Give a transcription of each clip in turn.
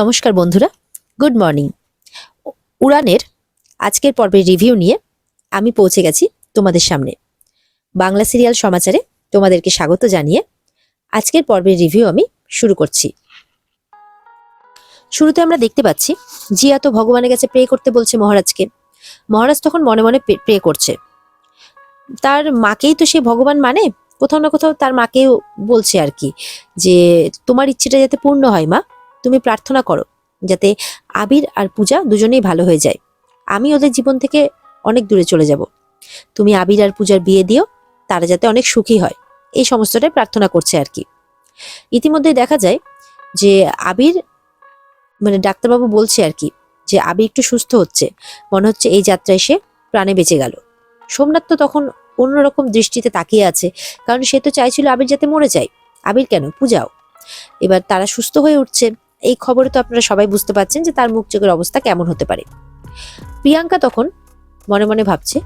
নমস্কার বন্ধুরা, good morning. উড়ানের আজকের পর্বের রিভিউ নিয়ে আমি পৌঁছে গেছি তোমাদের সামনে। বাংলা সিরিয়াল সমাচারে তোমাদেরকে স্বাগত জানিয়ে আজকের পর্বের রিভিউ আমি শুরু করছি। শুরুতে আমরা দেখতে পাচ্ছি, জিয়া তো ভগবানের কাছে প্রে করতে বলছে মহারাজকে। মহারাজ তখন মনে মনে প্রে করছে। তার মাকেই তো সে ভগবান মানে কোথাও না কোথাও তার মাকেও বলছে আর কি, যে তোমার ইচ্ছেটা যাতে পূর্ণ হয় মা। তুমি প্রার্থনা করো যাতে আবির আর পূজা দুজনেই ভালো হয়ে যায়। আমি ওদের জীবন থেকে অনেক দূরে চলে যাব। তুমি আবির আর পূজার বিয়ে দিও, তারা যাতে অনেক সুখী হয়। এই সমস্তটাই প্রার্থনা করছে আর কি। ইতিমধ্যে দেখা যায় যে আবির মানে ডাক্তারবাবু বলছে আর কি যে আবির একটু সুস্থ হচ্ছে। মনে হচ্ছে এই যাত্রায় সে প্রাণে বেঁচে গেল। সোমনাথ তো তখন অন্যরকম দৃষ্টিতে তাকিয়ে আছে, কারণ সে তো চাইছিল আবির যাতে মরে যায়। আবির কেন? পূজাও। এবার তারা সুস্থ হয়ে উঠছে। এই খবরে তো আপনারা সবাই বুঝতে পারছেন যে তার মুখ চোখের অবস্থা কেমন হতে পারে। প্রিয়াঙ্কা তখন মনে মনে ভাবছে,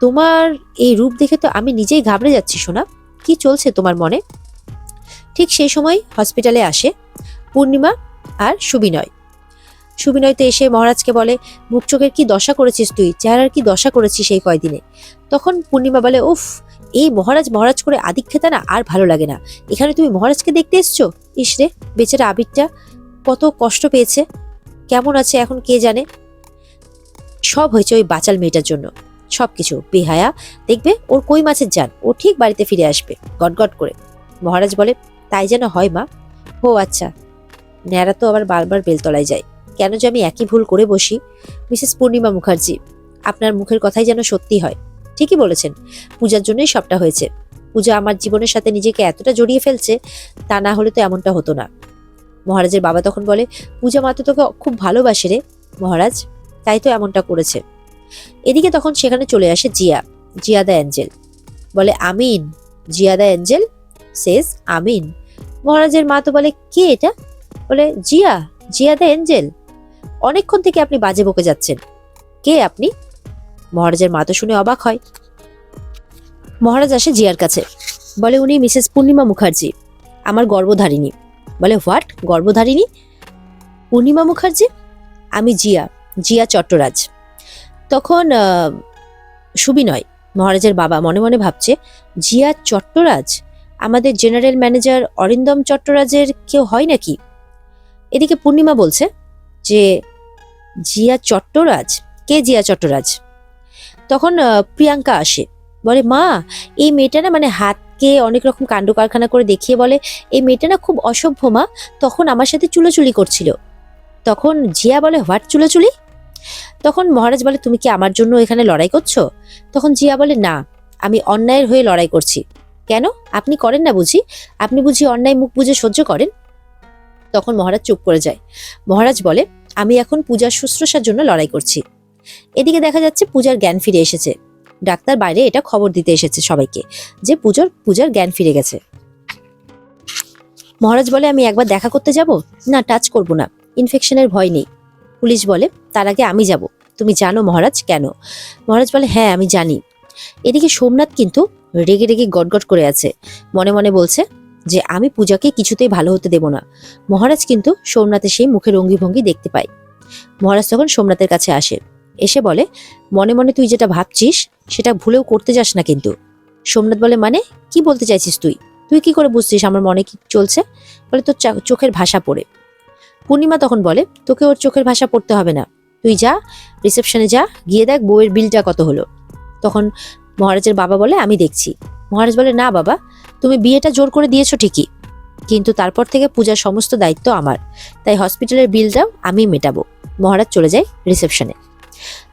তোমার এই রূপ দেখে তো আমি নিজেই ঘাবড়ে যাচ্ছি, সোনা। কি চলছে তোমার মনে? ঠিক সেই সময় হসপিটালে আসে পূর্ণিমা আর সুবিনয়। সুবিনয় তো এসে মহারাজকে বলে, মুখ চোখের কি দশা করেছিস তুই? চেহারার কি দশা করেছিস এই কয়দিনে? তখন পূর্ণিমা বলে, উফ, এই মহারাজ মহারাজ করে আদিক্ষেতা না, আর ভালো লাগে না। এখানে তুমি মহারাজকে দেখতে এসছো? ইস রে, বেচারা আবিরটা কত কষ্ট পেয়েছে। কেমন আছে এখন কে জানে? সব হয়েছে ওই বাচাল মেয়েটার জন্য। সব কিছু বেহায়া, দেখবে ওর কই মাছের যান ও ঠিক বাড়িতে ফিরে আসবে, গটগট করে। মহারাজ বলে, তাই যেন হয় মা। ও আচ্ছা। ন্যাড়া তো আবার বারবার বেলতলায় যায়। কেন যে আমি একই ভুল করে বসি? মিসেস পূর্ণিমা মুখার্জি, আপনার মুখের কথাই যেন সত্যি হয়। ঠিকই বলেছেন, পূজার জন্যই সবটা হয়েছে। পূজা আমার জীবনের সাথে নিজেকে এতটা জড়িয়ে ফেলছে, তা না হলে তো এমনটা হতো না। মহারাজের বাবা তখন বলে, পূজা মা তো তোকে খুব ভালোবাসে রে, মহারাজ। তাই তো এমনটা করেছে। এদিকে তখন সেখানে চলে আসে জিয়া জিয়া দ্য অ্যাঞ্জেল। বলে, আমিন, জিয়া দ্য অ্যাঞ্জেল? সেস আমিন। মহারাজের মা তো বলে, কে এটা? বলে, জিয়া জিয়া দ্য অ্যাঞ্জেল। অনেকক্ষণ থেকে আপনি বাজে বকে যাচ্ছেন। কে আপনি? মহারাজের মা তো শুনে অবাক হয়। মহারাজ আসে জিয়ার কাছে। বলে, উনি মিসেস পূর্ণিমা মুখার্জি, আমার গর্ভধারিণী। বলে, হোয়াট? গর্ভধারিণী? পূর্ণিমা মুখার্জি? আমি জিয়া জিয়া চট্টরাজ। তখন সুবিনয়, মহারাজের বাবা মনে মনে ভাবছে, জিয়া চট্টরাজ? আমাদের জেনারেল ম্যানেজার অরিন্দম চট্টরাজের কেউ হয় নাকি? এদিকে পূর্ণিমা বলছে যে জিয়া চট্টরাজ? কে জিয়া চট্টরাজ? তখন প্রিয়াঙ্কা আসে। বলে, মা, এই মেয়েটা না মানে হাতকে অনেক রকম কাণ্ড কারখানা করে দেখিয়ে বলে, এই মেয়েটা না খুব অসভ্য মা, তখন আমার সাথে চুলোচুলি করছিল। তখন জিয়া বলে, হোয়াট, চুলোচুলি? তখন মহারাজ বলে, তুমি কি আমার জন্য এখানে লড়াই করছ? তখন জিয়া বলে, না, আমি অন্যায়ের হয়ে লড়াই করছি। কেন? আপনি করেন না বুঝি? আপনি বুঝি অন্যায় মুখ বুঝে সহ্য করেন? তখন মহারাজ চুপ করে যায়। মহারাজ বলে আমি এখন পূজার শুশ্রূষার জন্য লড়াই করছি। এদিকে দেখা যাচ্ছে পূজার জ্ঞান ফিরে এসেছে। ডাক্তার বাইরে এটা খবর দিতে এসেছে সবাইকে যে পুজোর, পূজার জ্ঞান ফিরে গেছে। মহারাজ বলে, আমি একবার দেখা করতে যাব? না, টাচ করব না। ইনফেকশনের ভয় নেই। পুলিশ বলে, তার আগে আমি যাব। তুমি জানো মহারাজ, কেন? মহারাজ বলে হ্যাঁ আমি জানি। এদিকে সোমনাথ কিন্তু রেগে রেগে গটগট করে আছে। মনে মনে বলছে যে আমি পূজাকে কিছুতেই ভালো হতে দেব না। মহারাজ কিন্তু সোমনাথের সেই মুখের অঙ্গিভঙ্গি দেখতে পায়। মহারাজ তখন সোমনাথের কাছে আসে। এসে বলে, মনে মনে তুই যেটা ভাবছিস, সেটা ভুলেও করতে যাস না কিন্তু। সোমনাথ বলে মানে কি বলতে চাইছিস তুই? তুই কি করে বুঝছিস আমার মনে কি চলছে? বলে, তোর চোখের ভাষা পড়ে। পূর্ণিমা তখন বলে, তোকে ওর চোখের ভাষা পড়তে হবে না। তুই যা, রিসেপশনে যা, গিয়ে দেখ বউয়ের বিলটা কত হলো। তখন মহারাজের বাবা বলে, আমি দেখছি। মহারাজ বলে, না বাবা, তুমি বিয়েটা জোর করে দিয়েছ ঠিকই, কিন্তু তারপর থেকে পূজার সমস্ত দায়িত্ব আমার। তাই হসপিটালের বিলটাও আমি মেটাবো। মহারাজ চলে যায় রিসেপশনে।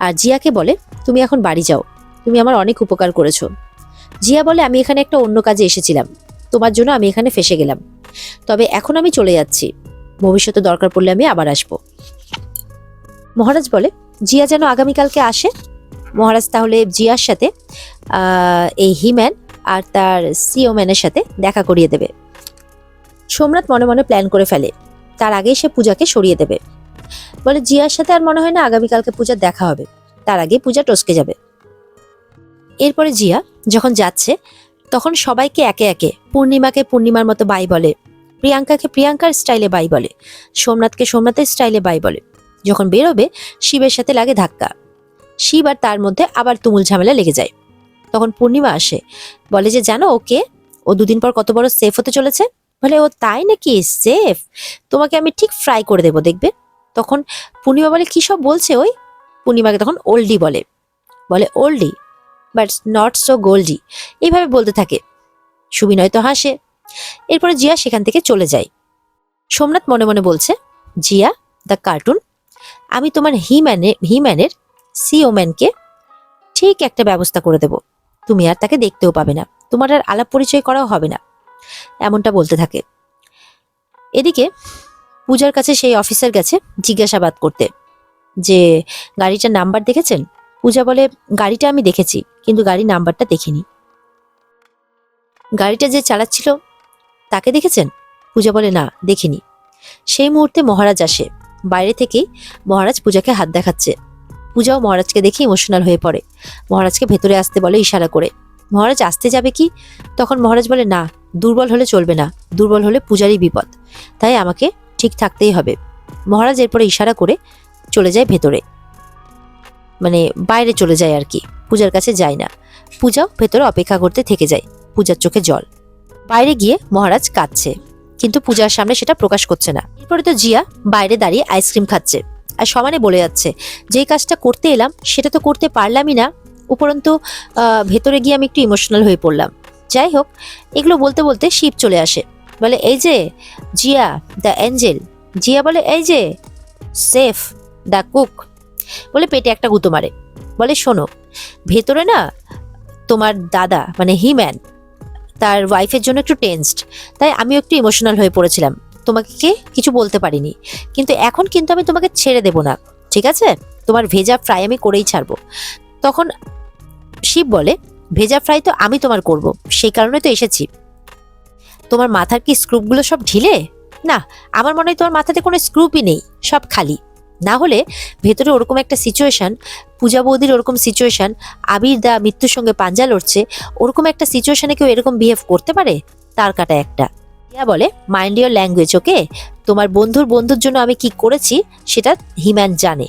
আর জিয়াকে বলে, তুমি এখন বাড়ি যাও, তুমি আমার অনেক উপকার করেছ। জিয়া বলে, আমি এখানে একটা অন্য কাজে এসেছিলাম, তোমার জন্য আমি এখানে ফেসে গেলাম। তবে এখন আমি চলে যাচ্ছি, ভবিষ্যতে দরকার পড়লে আমি আবার আসব। মহারাজ বলে, জিয়া যেন আগামীকালকে আসে। মহারাজ তাহলে জিয়ার সাথে এই হিম্যান আর তার সিও ম্যানের সাথে দেখা করিয়ে দেবে। সোমনাথ মনে মনে প্ল্যান করে ফেলে। তার আগেই সে পূজাকে সরিয়ে দেবে। বলে, জিয়ার সাথে আর মনে হয় না আগামীকালকে পূজার দেখা হবে। তার আগে পূজা টসকে যাবে। এরপরে জিয়া যখন যাচ্ছে, তখন সবাইকে একে একে পূর্ণিমাকে পূর্ণিমার মতো বাই বলে, প্রিয়াঙ্কাকে প্রিয়াঙ্কার স্টাইলে বাই বলে, সোমনাথকে সোমনাথের স্টাইলে বাই বলে। যখন বেরোবে, শিবের সাথে লাগে ধাক্কা। শিব আর তার মধ্যে আবার তুমুল ঝামেলা লেগে যায়। তখন পূর্ণিমা আসে। বলে যে, জানো ওকে? ও দুদিন পর কত বড় সেফ হতে চলেছে? বলে, ও তাই নাকি? সেফ তোমাকে আমি ঠিক ফ্রাই করে দেবো, দেখবে? তখন পূর্ণিমা বলে, কী সব বলছে ওই? পূর্ণিমাকে তখন ওল্ডি বলে। বলে oldie but not so goldie এইভাবে বলতে থাকে। সুবিনয় তো হাসে। এরপরে জিয়া সেখান থেকে চলে যায়। সোমনাথ মনে মনে বলছে, জিয়া দ্য কার্টুন আমি তোমার হিম্যানে হিম্যানের সি ওম্যানকে ঠিক একটা ব্যবস্থা করে দেব। তুমি আর তাকে দেখতেও পাবে না। তোমার আর আলাপ পরিচয় করাও হবে না। এমনটা বলতে থাকে। এদিকে পূজার কাছে সেই অফিসার গেছে জিজ্ঞাসাবাদ করতে। যে, গাড়িটার নাম্বার দেখেছেন? পূজা বলে, গাড়িটা আমি দেখেছি, কিন্তু গাড়ির নাম্বারটা দেখিনি। গাড়িটা যে চালাচ্ছিল, তাকে দেখেছেন? পূজা বলে, না, দেখিনি। সেই মুহূর্তে মহারাজ আসে। বাইরে থেকেই মহারাজ পূজাকে হাত দেখাচ্ছে। পূজাও মহারাজকে দেখে ইমোশনাল হয়ে পড়ে। মহারাজকে ভেতরে আসতে বলে ইশারা করে। মহারাজ, আসতে যাবে কি? তখন মহারাজ বলে, না, দুর্বল হলে চলবে না। দুর্বল হলে পূজারই বিপদ। তাই আমাকে ঠিক থাকতেই হবে। মহারাজ এরপরে ইশারা করে চলে যায় ভেতরে। মানে বাইরে চলে যায় আর কি। পূজার কাছে যায় না। পূজাও ভেতরে অপেক্ষা করতে থেকে যায়, পূজার চোখে জল। বাইরে গিয়ে মহারাজ কাঁদছে। কিন্তু পূজার সামনে সেটা প্রকাশ করছে না। এরপরে তো জিয়া বাইরে দাঁড়িয়ে আইসক্রিম খাচ্ছে। আর সমানে বলে যাচ্ছে যেই কাজটা করতে এলাম, সেটা তো করতে পারলামই না। উপরন্তু ভেতরে গিয়ে আমি একটু ইমোশনাল হয়ে পড়লাম। যাই হোক, এগুলো বলতে বলতে শিব চলে আসে। বলে, এই যে, জিয়া দ্য অ্যাঞ্জেল জিয়া বলে, এই যে, সেফ দ্য কুক বলে, পেটে একটা গুঁতো মারে। বলে, শোনো, ভেতরে না, তোমার দাদা মানে হিম্যান তার ওয়াইফের জন্য একটু টেন্সড তাই আমিও একটু ইমোশনাল হয়ে পড়েছিলাম। তোমাকে কিছু বলতে পারিনি। কিন্তু এখন কিন্তু আমি তোমাকে ছেড়ে দেব না, ঠিক আছে? তোমার ভেজা ফ্রাই আমি করেই ছাড়বো। তখন শিব বলে ভেজা ফ্রাই তো আমি তোমার করব, সেই কারণে তো এসেছি। তোমার মাথার কি স্ক্রুপগুলো সব ঢিলে? না, আমার মনে হয় তোমার মাথাতে কোনো স্ক্রুপই নেই, সব খালি। না হলে ভেতরে ওরকম একটা সিচুয়েশন পূজা বৌদির ওরকম সিচুয়েশন আবির দা মৃত্যুর সঙ্গে পাঞ্জা লড়ছে, ওরকম একটা সিচুয়েশনে কেউ এরকম বিহেভ করতে পারে? তার কাটা একটা। ইয়া বলে মাইন্ড ইয়োর ল্যাঙ্গুয়েজ ওকে তোমার বন্ধুর বন্ধুর জন্য আমি কি করেছি, সেটা হিম্যান জানে।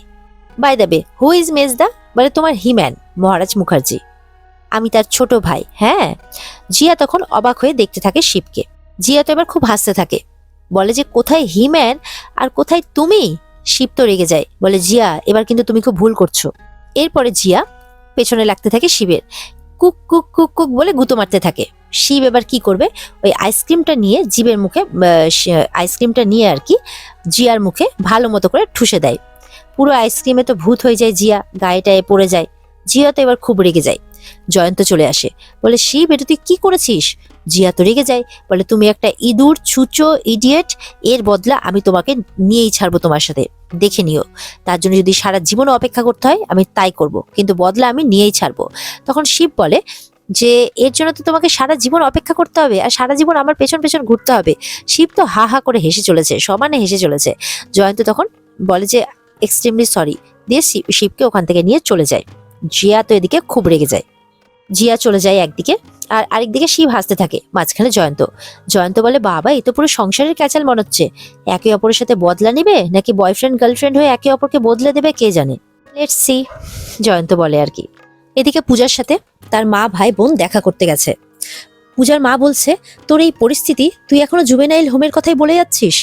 বাই দ্য হু ইজ মেজদা বলে, তোমার হিম্যান, মহারাজ মুখার্জি। আমি তার ছোট ভাই হ্যাঁ? জিয়া তখন অবাক হয়ে দেখতে থাকে শিবকে। জিয়া তো এবার খুব হাসতে থাকে। বলে যে, কোথায় হিম্যান আর কোথায় তুমি? শিব তো রেগে যায়। বলে, জিয়া, এবার কিন্তু তুমি খুব ভুল করছ। এরপরে জিয়া পেছনে লাগতে থাকে শিবের। কুক কুক কুক কুক বলে গুঁতো মারতে থাকে। শিব এবার কি করবে? ওই আইসক্রিমটা নিয়ে জীবের মুখে আইসক্রিমটা নিয়ে আর কি জিয়ার মুখে ভালো মতো করে ঠুসে দেয়। পুরো আইসক্রিমে তো ভূত হয়ে যায় জিয়া গায়েটায় পড়ে যায়। জিয়া তো এবার খুব রেগে যায়। জয়ন্ত চলে আসে। বলে, শিব, এটা তুই কি করেছিস? জিয়া তো রেগে যায়, বলে, তুমি একটা ইঁদুর, ছুচো ইডিয়েট এর বদলা আমি তোমাকে নিয়েই ছাড়বো তোমার সাথে, দেখে নিও। তার জন্য যদি সারা জীবন অপেক্ষা করতে হয়, আমি তাই করব, কিন্তু বদলা আমি নিয়েই ছাড়বো। তখন শিব বলে, যে, এর জন্য তো তোমাকে সারা জীবন অপেক্ষা করতে হবে, আর সারা জীবন আমার পেছন পেছন ঘুরতে হবে। শিব তো হা হা করে হেসে চলেছে, সমানে হেসে চলেছে। জয়ন্ত তখন বলে যে এক্সট্রিমলি সরি দিয়ে শিব- শিবকে ওখান থেকে নিয়ে চলে যায়। জিয়া তো এদিকে খুব রেগে যায়। জিয়া চলে যায় একদিকে আর আরেকদিকে শিব হাসতে থাকে, মাঝখানে জয়ন্ত। জয়ন্ত বলে, বাবা, এ তো পুরো সংসারের ক্যাচাল মনে হচ্ছে একে অপরের সাথে বদলা নিবে নাকি বয়ফ্রেন্ড গার্লফ্রেন্ড হয়ে একে অপরকে বদলে দেবে, কে জানে? লেটস সি জয়ন্ত বলে আর কি। এদিকে পূজার সাথে তার মা, ভাই, বোন দেখা করতে গেছে। পূজার মা বলছে, তোর এই পরিস্থিতি তুই এখনও জুবেনাইল হোমের কথাই বলে যাচ্ছিস?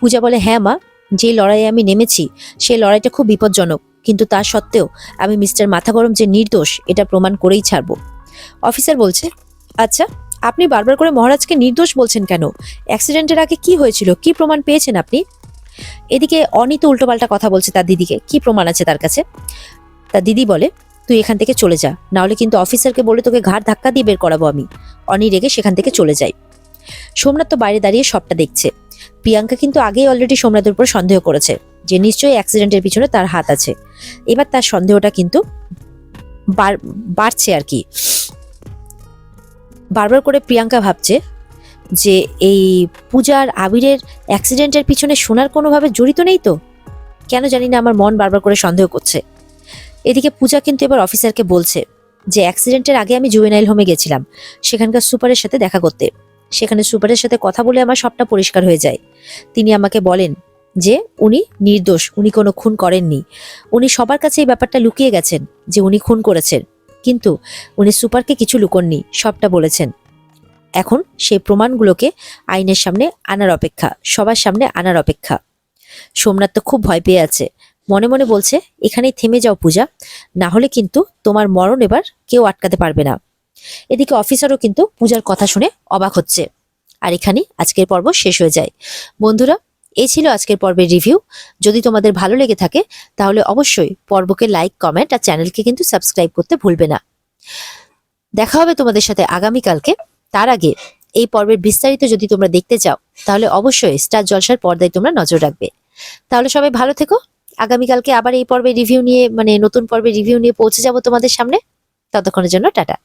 পূজা বলে হ্যাঁ মা, যে লড়াইয়ে আমি নেমেছি সেই লড়াইটা খুব বিপজ্জনক। কিন্তু তা সত্ত্বেও আমি মিস্টার মাথা গরম যে নির্দোষ, এটা প্রমাণ করেই ছাড়বো। অফিসার বলছে আচ্ছা আপনি বারবার করে মহারাজকে নির্দোষ বলছেন কেন? অ্যাক্সিডেন্টের আগে কি হয়েছিল? কি প্রমাণ পেয়েছেন আপনি? এদিকে অনিত উল্টোপাল্টা কথা বলছে তার দিদিকে। কি প্রমাণ আছে তার কাছে? তার দিদি বলে, তুই এখান থেকে চলে যা, নাহলে কিন্তু অফিসারকে বলে তোকে ঘাড় ধাক্কা দিয়ে বের করাবো আমি। অনি রেগে সেখান থেকে চলে যায়। সোমনাথ তো বাইরে দাঁড়িয়ে সবটা দেখছে। প্রিয়াঙ্কা কিন্তু আগেই অলরেডি সোমনাথের উপর সন্দেহ করেছে যে নিশ্চয়ই অ্যাক্সিডেন্টের পিছনে তার হাত আছে। এবার তার সন্দেহটা কিন্তু বাড়- বাড়ছে আর কি। বারবার করে প্রিয়াঙ্কা ভাবছে যে এই পূজার আবিরের অ্যাক্সিডেন্টের পিছনে সোনার কোনোভাবে জড়িত নেই তো? কেন জানি না আমার মন বারবার করে সন্দেহ করছে। এদিকে পূজা কিন্তু এবার অফিসারকে বলছে যে অ্যাক্সিডেন্টের আগে আমি জুয়েনাইল হোমে গেছিলাম, সেখানকার সুপারের সাথে দেখা করতে। সেখানে সুপারের সাথে কথা বলে আমার সবটা পরিষ্কার হয়ে যায়। তিনি আমাকে বলেন যে উনি নির্দোষ, উনি কোনো খুন করেননি। উনি সবার কাছে এই ব্যাপারটা লুকিয়ে গেছেন যে উনি খুন করেছেন। কিন্তু উনি সুপারকে কিছু লুকননি, সবটা বলেছেন। এখন সেই প্রমাণগুলোকে আইনের সামনে আনার অপেক্ষা, সবার সামনে আনার অপেক্ষা। সোমনাথ তো খুব ভয় পেয়ে আছে। মনে মনে বলছে, এখানেই থেমে যাও পূজা, না হলে কিন্তু তোমার মরণ এবার কেউ আটকাতে পারবে না। এদিকে অফিসারও কিন্তু পূজার কথা শুনে অবাক হচ্ছে। আর এখানেই আজকের পর্ব শেষ হয়ে যায়। বন্ধুরা এই ছিল আজকের পর্বের রিভিউ যদি তোমাদের ভালো লেগে থাকে, তাহলে অবশ্যই পর্বকে লাইক কমেন্ট আর চ্যানেলকে কিন্তু সাবস্ক্রাইব করতে ভুলবে না। দেখা হবে তোমাদের সাথে আগামীকালকে। তার আগে এই পর্বের বিস্তারিত যদি তোমরা দেখতে চাও, তাহলে অবশ্যই স্টার জলসার পর্দায় তোমরা নজর রাখবে। তাহলে সবাই ভালো থেকো। আগামীকালকে আবার এই পর্বের রিভিউ নিয়ে মানে নতুন পর্বের রিভিউ নিয়ে পৌঁছে যাব তোমাদের সামনে। ততক্ষণের জন্য টাটা।